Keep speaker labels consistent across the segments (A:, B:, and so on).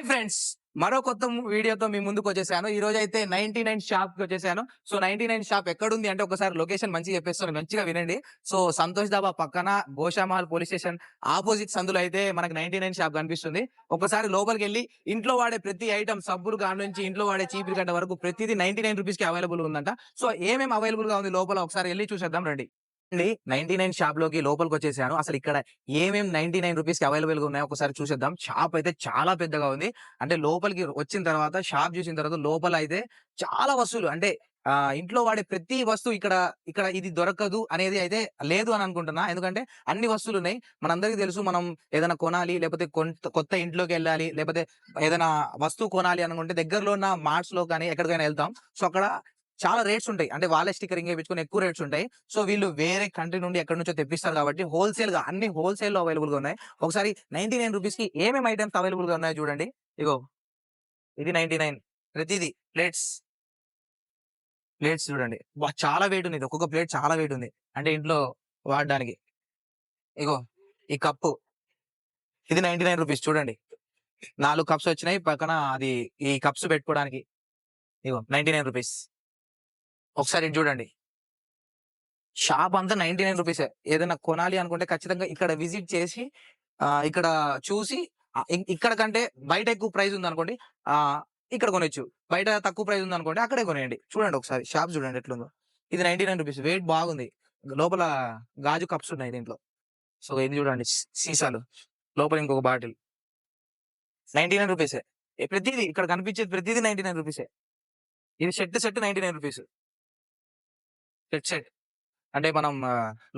A: Hi friends. మరో కొత్త వీడియోతో మీ ముందుకు వచ్చేసాను. ఈ రోజు అయితే నైన్టీ నైన్ షాప్కి వచ్చేసాను. సో నైన్టీ నైన్ షాప్ ఎక్కడుంది అంటే ఒకసారి లొకేషన్ మంచిగా చెప్పేస్తాను. మంచిగా వినండి. సో సంతోష్ దాబా పక్కన గోషామహల్ పోలీస్ స్టేషన్ ఆపోజిట్ సందులో అయితే మనకు నైన్టీ నైన్ షాప్ కనిపిస్తుంది. ఒకసారి లోపలికి వెళ్ళి ఇంట్లో వాడే ప్రతి ఐటమ్ సబ్బులు కాడ నుంచి ఇంట్లో వాడే చీపురు గంట వరకు ప్రతిదీ నైన్టీ నైన్ రూపీస్కి అవైలబుల్ ఉందంట. సో ఏమేమి అవైలబుల్గా ఉంది లోపల ఒకసారి వెళ్ళి చూసేద్దాం రండి. నైన్టీ నైన్ షాప్లోకి లోపలికి వచ్చేసాను అసలు ఇక్కడ ఏమేం నైన్టీ నైన్ రూపీస్కి అవైలబుల్గా ఉన్నాయో ఒకసారి చూసేద్దాం. షాప్ అయితే చాలా పెద్దగా ఉంది. అంటే లోపలికి వచ్చిన తర్వాత షాప్ చూసిన తర్వాత లోపల అయితే చాలా వస్తువులు. అంటే ఆ ఇంట్లో వాడే ప్రతి వస్తువు ఇక్కడ ఇక్కడ ఇది దొరకదు అనేది అయితే లేదు అని అనుకుంటున్నా. ఎందుకంటే అన్ని వస్తువులు ఉన్నాయి మనందరికీ తెలుసు మనం ఏదైనా కొనాలి లేకపోతే కొంత కొత్త ఇంట్లోకి వెళ్ళాలి లేకపోతే ఏదైనా వస్తువు కొనాలి అనుకుంటే దగ్గరలో ఉన్న మార్ట్స్లో కానీ ఎక్కడికైనా వెళ్తాం. సో అక్కడ చాలా రేట్స్ ఉంటాయి. అంటే వాళ్ళే స్టిక్కరింగ్ వేయించుకుని ఎక్కువ రేట్స్ ఉంటాయి. సో వీళ్ళు వేరే కంట్రీ నుండి ఎక్కడి నుంచో తెప్పిస్తారు కాబట్టి హోల్సేల్గా అన్ని హోల్సేల్లో అవైలబుల్గా ఉన్నాయి. ఒకసారి నైన్టీ నైన్ రూపీస్కి ఏమేమి ఐటమ్స్ అవైలబుల్గా ఉన్నాయో చూడండి. ఇగో ఇది నైన్టీ నైన్ ప్రతిదీ ప్లేట్స్ ప్లేట్స్ చూడండి. చాలా వెయిట్ ఉంది. ఇది. ఒక్కొక్క ప్లేట్ చాలా వెయిట్ ఉంది. అంటే ఇంట్లో వాడడానికి. ఇగో ఈ కప్పు ఇది నైన్టీ నైన్ రూపీస్ చూడండి. నాలుగు కప్స్ వచ్చినాయి. పక్కన అది ఈ కప్స్ పెట్టుకోవడానికి. ఇగో నైన్టీ నైన్ రూపీస్ ఒకసారి ఇది చూడండి. షాప్ అంతా నైన్టీ నైన్ రూపీసే. ఏదైనా కొనాలి అనుకుంటే ఖచ్చితంగా ఇక్కడ విజిట్ చేసి ఇక్కడ చూసి ఇక్కడ కంటే బయట ఎక్కువ ప్రైస్ ఉంది అనుకోండి ఇక్కడ కొనొచ్చు. బయట తక్కువ ప్రైస్ ఉంది అనుకోండి అక్కడే కొనేయండి. చూడండి ఒకసారి షాప్ చూడండి ఎట్లుందో. ఇది నైన్టీ నైన్ రూపీస్. వెయిట్ బాగుంది. లోపల గాజు కప్స్ ఉన్నాయి దీంట్లో. సో ఇది చూడండి సీసాలు. లోపల ఇంకొక బాటిల్. నైన్టీ నైన్ రూపీసే. ప్రతిదీ ఇక్కడ కనిపించేది ప్రతిదీ నైన్టీ నైన్ రూపీసే. ఇది set set ninety nine rupees. Set set అంటే మనం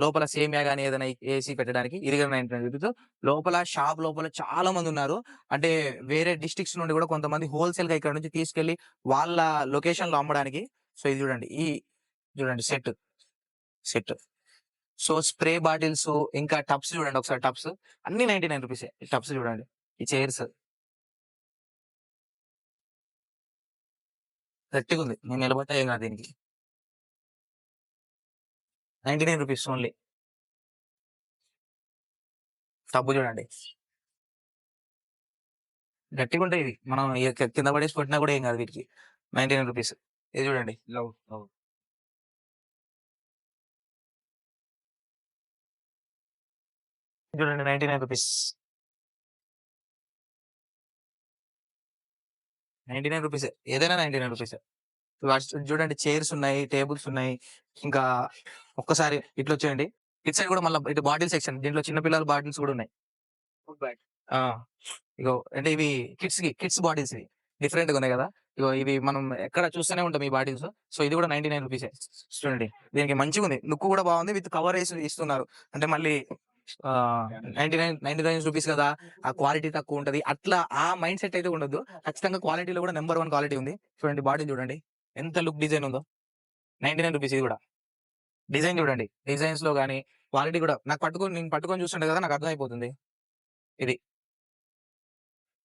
A: లోపల సేమియా కానీ ఏదైనా ఏసీ పెట్టడానికి ఇది నైన్టీ నైన్ రూపీస్ లోపల షాప్ లోపల చాలా మంది ఉన్నారు. అంటే వేరే డిస్ట్రిక్ట్స్ నుండి కూడా కొంతమంది హోల్సేల్గా ఇక్కడ నుంచి తీసుకెళ్ళి వాళ్ళ లొకేషన్లో అమ్మడానికి. సో ఇది చూడండి. ఈ చూడండి set. Set. So spray bottles ఇంకా టబ్స్ చూడండి ఒకసారి టబ్స్. అన్ని నైన్టీ నైన్ రూపీస్. టబ్స్ చూడండి. ఈ చైర్స్. గట్టిగా ఉంది నేను నిలబట్టే ఏం కాదు దీనికి. Ninety nine rupees only. Tub చూడండి. గట్టిగా ఉంటాయి ఇది మనం కింద పడేసి కొట్టినా కూడా ఏం కాదు వీటికి. Ninety nine rupees. ఇది చూడండి. చూడండి ninety nine rupees. Ninety nine rupees. ఏదైనా నైన్టీ నైన్ రూపీస్. చూడండి చైర్స్ ఉన్నాయి టేబుల్స్ ఉన్నాయి. ఇంకా ఒక్కసారి ఇట్లా వచ్చేయండి. ఇటు సైడ్ కూడా మళ్ళీ ఇటు బాటిల్ సెక్షన్ దీంట్లో చిన్న పిల్లల బాటిల్స్ కూడా ఉన్నాయి. ఆ, ఇగో అంటే ఇవి కిడ్స్కి కిడ్స్ బాటిల్స్ ఇవి. డిఫరెంట్గా ఉన్నాయి కదా! ఇగో ఇవి మనం ఎక్కడ చూస్తూనే ఉంటాం ఈ బాటిల్స్. సో ఇది కూడా నైన్టీ నైన్ రూపీస్. చూడండి దీనికి మంచిగా ఉంది. లుక్ కూడా బాగుంది విత్ కవర్ వేసి ఇస్తున్నారు. అంటే మళ్ళీ ninety nine ninety nine rupees కదా! ఆ క్వాలిటీ తక్కువ ఉంటది. అట్లా ఆ మైండ్ సెట్ అయితే ఉండదు ఖచ్చితంగా క్వాలిటీలో కూడా నెంబర్ వన్ క్వాలిటీ ఉంది. చూడండి బాటిల్ చూడండి. ఎంత లుక్ డిజైన్ ఉందో. నైన్టీ నైన్ రూపీస్ ఇది కూడా. డిజైన్ చూడండి. డిజైన్స్లో కానీ క్వాలిటీ కూడా నాకు పట్టుకొని నేను పట్టుకొని చూస్తుండే కదా నాకు అర్థమైపోతుంది. ఇది.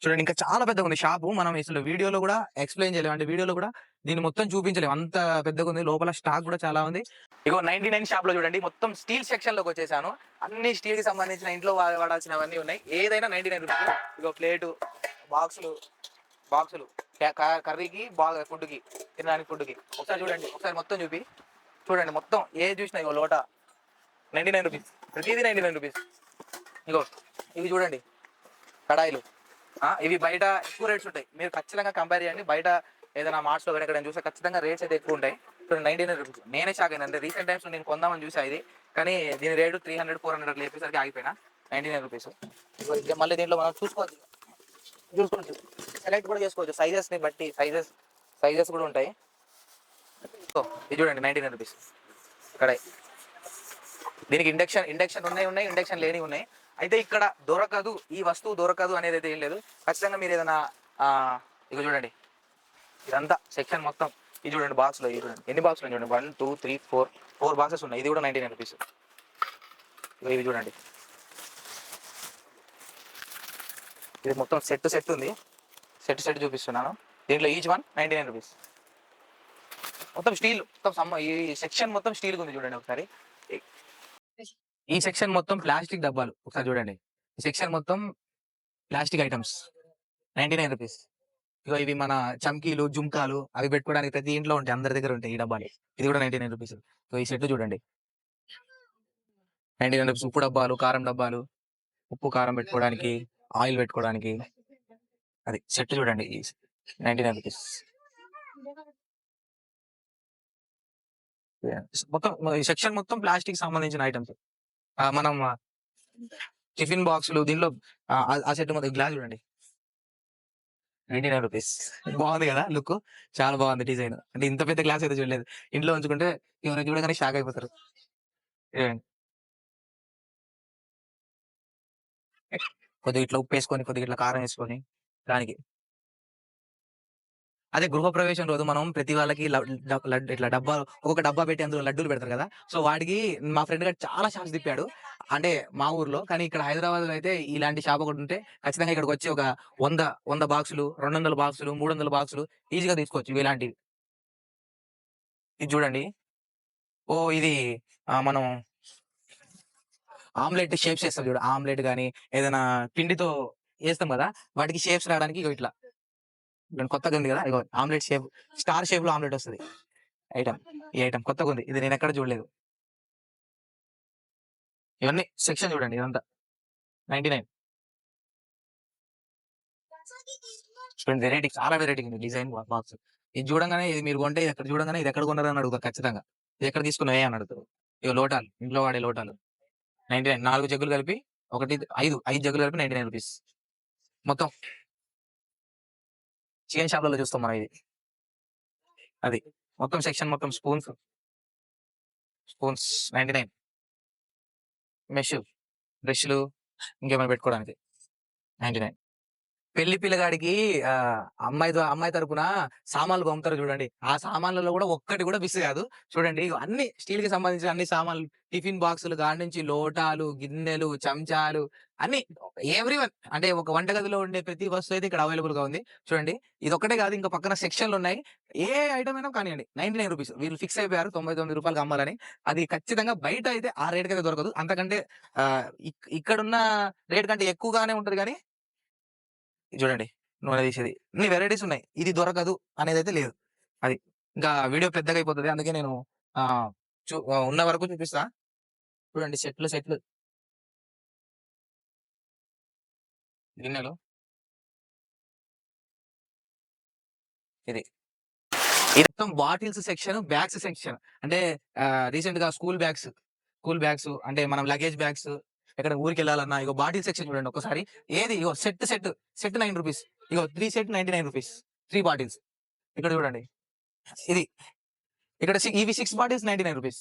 A: చూడండి ఇంకా చాలా పెద్దగా ఉంది షాపు. మనం అసలు వీడియోలో కూడా ఎక్స్ప్లెయిన్ చేయలేము అంటే వీడియోలో కూడా దీన్ని మొత్తం చూపించలేము అంత పెద్దగా ఉంది. లోపల స్టాక్ కూడా చాలా ఉంది. ఇగో నైన్టీ నైన్ షాప్లో చూడండి. మొత్తం స్టీల్ సెక్షన్లోకి వచ్చేసాను. అన్ని స్టీల్కి సంబంధించిన ఇంట్లో వా- వాడాల్సినవన్నీ ఉన్నాయి. ఏదైనా నైన్టీ నైన్ రూపీస్. ఇగో ప్లేటు బాక్సులు బాక్సులు. కర్రీకి బాగా ఫుడ్కి తినడానికి ఫుడ్కి. ఒకసారి చూడండి. ఒకసారి మొత్తం చూపి. చూడండి మొత్తం ఏ చూసినా ఇగో లోట. నైన్టీ నైన్ రూపీస్ ప్రతిదీ నైన్టీ నైన్ రూపీస్ ఇగో ఇవి చూడండి. కడాయిలు. ఇవి బయట ఎక్కువ రేట్స్ ఉంటాయి. మీరు ఖచ్చితంగా కంపేర్ చేయండి. బయట ఏదైనా మార్ట్స్లో ఎక్కడైనా కానీ చూస్తే ఖచ్చితంగా రేట్స్ అయితే ఎక్కువ ఉంటాయి. ఇప్పుడు నైన్టీ నైన్ రూపీస్ నేనే షాక్ అయింది అంటే రీసెంట్ టైమ్స్ నేను కొందామని చూసా ఇది. కానీ దీని rate three hundred four hundred లేపేసరికి ఆగిపోయినా. నైన్టీ నైన్ రూపీస్ మళ్ళీ దీంట్లో మనం చూసుకోవచ్చు. చూసుకోవచ్చు. సెలెక్ట్ కూడా చేసుకోవచ్చు. సైజెస్ని బట్టి సైజెస్ సైజెస్ కూడా ఉంటాయి. సో ఇది చూడండి నైన్టీన్ రూపీస్ ఇక్కడ. దీనికి ఇండక్షన్ ఇండక్షన్ ఉన్నాయి ఉన్నాయి ఇండక్షన్ లేని ఉన్నాయి. అయితే ఇక్కడ దొరకదు ఈ వస్తువు దొరకదు అనేది అయితే ఏం లేదు. ఖచ్చితంగా మీరు ఏదైనా ఇక చూడండి. ఇదంతా సెక్షన్ మొత్తం. ఇది చూడండి బాక్స్లో ఇది చూడండి. ఎన్ని బాక్స్ చూడండి? One two three four four boxes ఉన్నాయి. ఇది కూడా నైన్టీ నైన్ రూపీస్ ఇవి చూడండి. ఇది మొత్తం సెట్ సెట్ ఉంది. సెట్ సెట్ చూపిస్తున్నాను. దీంట్లో each one ninety nine rupees మొత్తం స్టీల్ మొత్తం సమ్మ ఈ సెక్షన్ మొత్తం స్టీల్ ఉంది చూడండి ఒకసారి. ఈ సెక్షన్ మొత్తం ప్లాస్టిక్ డబ్బాలు. ఒకసారి చూడండి. ఈ సెక్షన్ మొత్తం plastic items ninety nine rupees ఇగో ఇవి మన చమ్కీలు జుంకాలు అవి పెట్టుకోవడానికి ప్రతి ఇంట్లో ఉంటాయి. అందరి దగ్గర ఉంటాయి ఈ డబ్బాలు. ఇది కూడా నైన్టీ నైన్ రూపీస్ ఇగో ఈ సెట్ చూడండి. నైన్టీ నైన్ రూపీస్ ఉప్పు డబ్బాలు కారం డబ్బాలు. ఉప్పు కారం పెట్టుకోవడానికి ఆయిల్ పెట్టుకోవడానికి. అది సెట్ చూడండి. Ninety nine rupees. మొత్తం ఈ సెక్షన్ మొత్తం ప్లాస్టిక్ సంబంధించిన ఐటమ్స్. మనం టిఫిన్ బాక్సులు దీనిలో ఆ, సెట్ మొత్తం గ్లాస్ చూడండి. Ninety nine rupees. బాగుంది కదా లుక్. చాలా బాగుంది డిజైన్. అంటే ఇంత పెద్ద గ్లాస్ అయితే చూడలేదు. ఇంట్లో ఉంచుకుంటే ఎవరైనా చూడగానే షాక్ అయిపోతారు. కొద్దిగా ఇట్లా ఉప్పు వేసుకొని కొద్దిగా ఇట్లా కారం వేసుకొని దానికి. అదే గృహప్రవేశం రోజు మనం ప్రతి వాళ్ళకి ఇట్లా డబ్బా ఒక్కొక్క డబ్బా పెట్టి అందులో లడ్డూలు పెడతారు కదా. సో వాడికి మా ఫ్రెండ్ గారు చాలా షాప్స్ తిప్పాడు. అంటే మా ఊర్లో కానీ ఇక్కడ హైదరాబాద్లో అయితే ఇలాంటి షాప్ ఒకటి ఉంటే ఖచ్చితంగా ఇక్కడికి వచ్చి ఒక వంద వంద బాక్సులు రెండు వందల బాక్సులు మూడు వందల బాక్సులు ఈజీగా తీసుకోవచ్చు ఇలాంటివి. ఇది చూడండి. ఓ ఇది మనం ఆమ్లెట్ షేప్స్ చేస్తాం చూడు. ఆమ్లెట్ కానీ ఏదైనా పిండితో వేస్తాం కదా! వాటికి షేప్స్ రావడానికి ఇగో ఇట్లా. కొత్తగా ఉంది కదా! ఇగో ఆమ్లెట్ షేప్ స్టార్ షేప్లో ఆమ్లెట్ వస్తుంది. ఐటమ్ ఈ ఐటమ్ కొత్తగా ఉంది. ఇది నేను ఎక్కడ చూడలేదు. ఇవన్నీ సెక్షన్ చూడండి ఇదంతా. Ninety nine. చూడండి వెరైటీ చాలా వెరైటీ ఉంది డిజైన్ బాక్స్. ఇది చూడంగానే ఇది మీరు కొంటే ఇది ఎక్కడ చూడంగానే ఇది ఎక్కడ కొన్నారని అడుగుతారు ఖచ్చితంగా. ఇది ఎక్కడ తీసుకున్నాయే అని అడుగుతారు. ఇక లోటాలు ఇంట్లో వాడే లోటాలు. నైన్టీ నైన్ నాలుగు జగ్గులు కలిపి ఒకటి ఐదు ఐదు జగ్గులు కలిపి నైన్టీ నైన్ రూపీస్. మొత్తం చికెన్ షాప్లలో చూస్తాం మనం ఇది. అది. మొత్తం సెక్షన్ మొత్తం spoons. Spoons ninety nine. Mesh. బ్రష్లు. ఇంకేమైనా పెట్టుకోవడానికి. Ninety nine. పెళ్ళి పిల్లగాడికి ఆ, అమ్మాయి తో అమ్మాయి తరపున సామాన్లు కొమ్ముతారు చూడండి. ఆ సామాన్లలో కూడా ఒక్కటి కూడా మిస్ కాదు. చూడండి ఇగో అన్ని స్టీల్కి సంబంధించిన అన్ని సామాన్లు టిఫిన్ బాక్సులు కాడి నుంచి లోటాలు గిన్నెలు చెంచాలు అన్ని ఎవ్రీ వన్ అంటే ఒక వంటగదిలో ఉండే ప్రతి వస్తువు అయితే ఇక్కడ అవైలబుల్గా ఉంది. చూడండి ఇది ఒక్కటే కాదు ఇంకా పక్కన సెక్షన్లు ఉన్నాయి. ఏ ఐటమ్ అయినా కానివ్వండి నైన్టీ నైన్ రూపీస్ వీళ్ళు ఫిక్స్ అయిపోయారు తొంభై తొమ్మిది రూపాయలకి అమ్మాలని. అది ఖచ్చితంగా బయట అయితే ఆ రేట్ అయితే దొరకదు. అంతకంటే ఆ, ఇక్- ఇక్కడున్న రేట్ కంటే ఎక్కువగానే ఉంటది కానీ చూడండి. నూనె తీసేది. ఇన్ని వెరైటీస్ ఉన్నాయి. ఇది దొరకదు అనేది అయితే లేదు. అది ఇంకా వీడియో పెద్దగా అయిపోతుంది. అందుకే నేను చూ- ఉన్న వరకు చూపిస్తా. చూడండి సెట్లు సెట్లు. గిన్నెలు. ఇది. ఇది మొత్తం బాటిల్స్ సెక్షన్ బ్యాగ్స్ సెక్షన్ అంటే రీసెంట్గా స్కూల్ బ్యాగ్స్ స్కూల్ బ్యాగ్స్ అంటే మనం లగేజ్ బ్యాగ్స్ ఎక్కడ ఊరికి వెళ్ళాలన్నా ఇగో బాటిల్ సెక్షన్ చూడండి ఒకసారి ఏది? ఇగో set set set nine rupees. ఇగో three set ninety nine rupees. Three bottles. ఇక్కడ చూడండి. ఇది. ఇక్కడ ఇవి six bottles ninety nine rupees.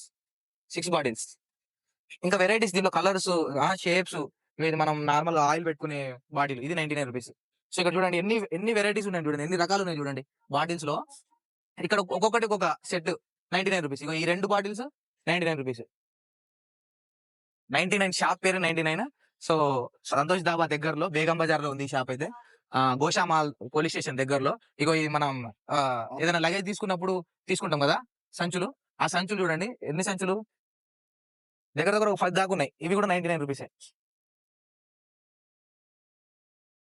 A: Six bottles. ఇంకా వెరైటీస్ దీనిలో కలర్స్ షేప్స్ ఇది మనం నార్మల్ ఆయిల్ పెట్టుకునే బాటిల్. ఇది నైన్టీ నైన్ రూపీస్. సో ఇక్కడ చూడండి ఎన్ని ఎన్ని వెరైటీస్ ఉన్నాయి చూడండి ఎన్ని రకాలు ఉన్నాయి చూడండి. బాటిల్స్లో ఇక్కడ ఒక్కొక్కటి ఒక్కొక్క సెట్ నైన్టీ నైన్ రూపీస్. ఇగో ఈ రెండు bottles ninety nine rupees. Ninety nine shop పేరు ninety nine. So Santosh Dhaba దగ్గరలో బేగం బజార్లో ఉంది ఈ షాప్ అయితే. గోషా గోషామాల్ పోలీస్ స్టేషన్ దగ్గరలో. ఇగో ఇది మనం ఆ, ఏదైనా లగేజ్ తీసుకున్నప్పుడు తీసుకుంటాం కదా సంచులు. ఆ సంచులు చూడండి. ఎన్ని సంచులు? దగ్గర దగ్గర ఒక పది దాకా ఉన్నాయి. ఇవి కూడా నైన్టీ నైన్ రూపీస్.